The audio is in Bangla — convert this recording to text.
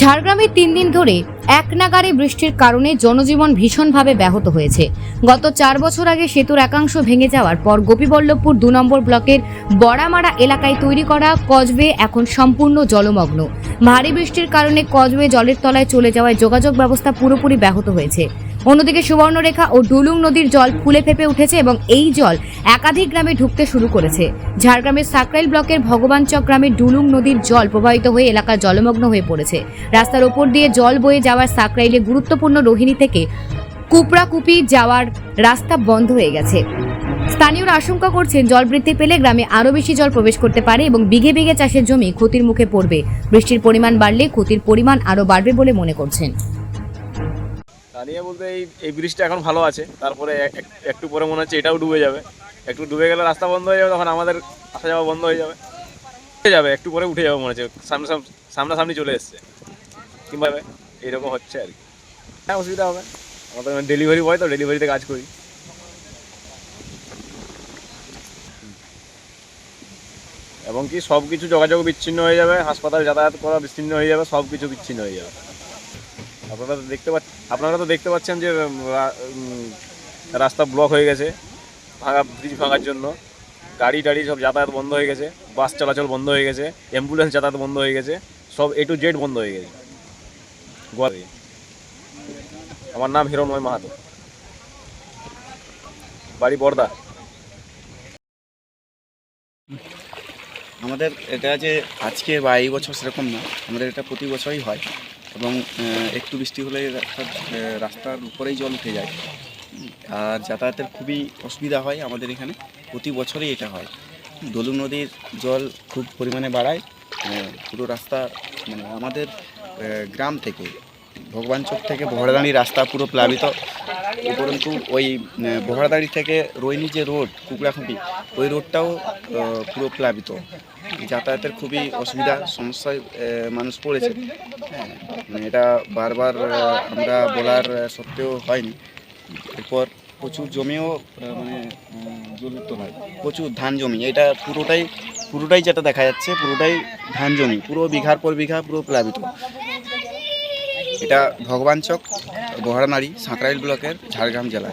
ঝাড়গ্রামে তিন দিন ধরে এক নাগারে বৃষ্টির কারণে জনজীবন ভীষণভাবে ব্যাহত হয়েছে। গত চার বছর আগে সেতুর একাংশ ভেঙে যাওয়ার পর গোপীবল্লভপুর দু নম্বর ব্লকের বড়ামারা এলাকায় তৈরি করা কজওয়ে এখন সম্পূর্ণ জলমগ্ন। ভারী বৃষ্টির কারণে কজওয়ে জলের তলায় চলে যাওয়ায় যোগাযোগ ব্যবস্থা পুরোপুরি ব্যাহত হয়েছে। অন্যদিকে সুবর্ণরেখা ও ডুলুং নদীর জল ফুলে ফেপে উঠেছে এবং এই জল একাধিক গ্রামে ঢুকতে শুরু করেছে। ঝাড়গ্রামের সাকরাইল ব্লকের ভগবানচক গ্রামে ডুলুং নদীর জল প্রবাহিত হয়ে এলাকা জলমগ্ন হয়ে পড়েছে। রাস্তার ওপর দিয়ে জল বয়ে যাওয়ার সাকরাইলে গুরুত্বপূর্ণ রোহিণী থেকে কুপড়াকুপি যাওয়ার রাস্তা বন্ধ হয়ে গেছে। স্থানীয়রা আশঙ্কা করছেন জল বৃদ্ধি পেলে গ্রামে আরও বেশি জল প্রবেশ করতে পারে এবং বিঘে বিঘে চাষের জমি ক্ষতির মুখে পড়বে। বৃষ্টির পরিমাণ বাড়লে ক্ষতির পরিমাণ আরও বাড়বে বলে মনে করছেন। নিয়ে বলতে এই এই ব্রিজটা এখন ভালো আছে। তারপরে এক- এক- একটু পরে মনে হচ্ছে এটাও ডুবে যাবে। একটু ডুবে গেলে রাস্তা বন্ধ হয়ে যাবে, তখন আমাদের আসা যাওয়া বন্ধ হয়ে যাবে। উঠে যাবে, একটু পরে উঠে যাবে মনে হচ্ছে সামনে সাম- সামনাসামনি চলে এসছে। কিংবা এইরকম হচ্ছে আর কি। হ্যাঁ অসুবিধা হবে। আমাদের ডেলিভারি বয় তো ডেলিভারিতে কাজ করি। এবং কি সব কিছু যোগাযোগ বিচ্ছিন্ন হয়ে যাবে, হাসপাতাল যাতায়াত করা বিচ্ছিন্ন হয়ে যাবে সব কিছু বিচ্ছিন্ন হয়ে যাবে। আপনারা তো দেখতে পাচ্ছেন, আপনারা তো দেখতে পাচ্ছেন যে রাস্তা ব্লক হয়ে গেছে, ভাঙা ব্রিজ ভাঙার জন্য। গাড়ি টাড়ি সব যাতায়াত বন্ধ হয়ে গেছে বাস চলাচল বন্ধ হয়ে গেছে অ্যাম্বুলেন্স যাতায়াত বন্ধ হয়ে গেছে, সব এ টু জেড বন্ধ হয়ে গেছে। গোয়াতে। আমার নাম হিরণময় মাহাতো। বাড়ি বর্দা। আমাদের এটা যে আজকে বা এই বছর সেরকম না আমাদের এটা প্রতি বছরই হয় এবং একটু বৃষ্টি হলে রাস্তার উপরেই জল উঠে যায়। আর যাতায়াতের খুবই অসুবিধা হয় আমাদের এখানে প্রতি বছরই এটা হয়। দলু নদীর জল খুব পরিমাণে বাড়ায় পুরো রাস্তা মানে আমাদের গ্রাম থেকে ভগবান চোখ থেকে বহড়াদাঁড়ি রাস্তা পুরো প্লাবিত। উপরন্তু ওই আহ, থেকে রৈনি যে রোড কুকড়াখুঁটি ওই রোডটাও পুরো প্লাবিত। যাতায়াতের খুবই অসুবিধা সমস্যায় মানুষ পড়েছে। হ্যাঁ মানে এটা বারবার আমরা বলার সত্ত্বেও হয়নি। এরপর প্রচুর জমিও মানে জলুত্ব হয় প্রচুর ধান জমি। এটা পুরোটাই পুরোটাই যেটা দেখা যাচ্ছে পুরোটাই ধান জমি। পুরো বিঘার পর বিঘা পুরো প্লাবিত। এটা ভগবান চক বহরানাড়ি সাঁকরাইল ব্লকের ঝাড়গ্রাম জেলা।